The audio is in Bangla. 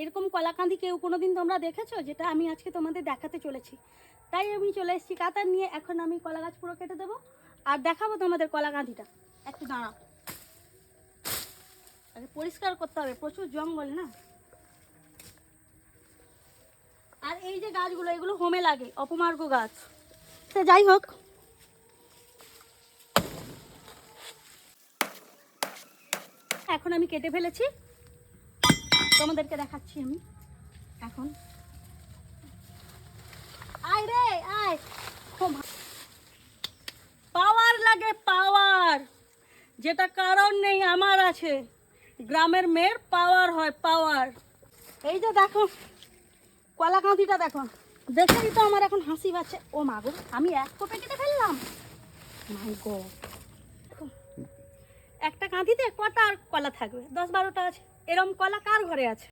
এরকম কলাকান্দি কেউ কোনো দিন তোমরা দেখেছ? যেটা আমি আজকে তোমাদের দেখাতে চলেছি। তাই আমি চলে এসেছি কাতার নিয়ে, এখন আমি কলা গাছ পুরো কেটে দেবো। আর দেখাবো তোমাদের কলাকান্দিটা। একটু দাঁড়াও। আগে পরিষ্কার করতে হবে, প্রচুর জঙ্গল না? আর এই যে গাছগুলো, এগুলো হোমে লাগে, অপমার্গ গাছ। সে যাই হোক। এখন আমি কেটে ফেলেছি। তোমাদেরকে দেখাচ্ছি আমি। এখন। আয় রে, আয়। পাওয়ার লাগে পাওয়ার। যেটা কারণ নেই আমার আছে। গ্রামের মেয়ের পাওয়ার হয় পাওয়ার। এই যে দেখো কলা কাঁদিটা দেখো। দেখেই তো আমার এখন হাসি পাচ্ছে। ও মাগো আমি এক কোপে কেটে ফেললাম। মাই গড কাঁদিতে কটা আর কলা থাকবে? দশ বারোটা আছে। এরম কলা কার ঘরে আছে?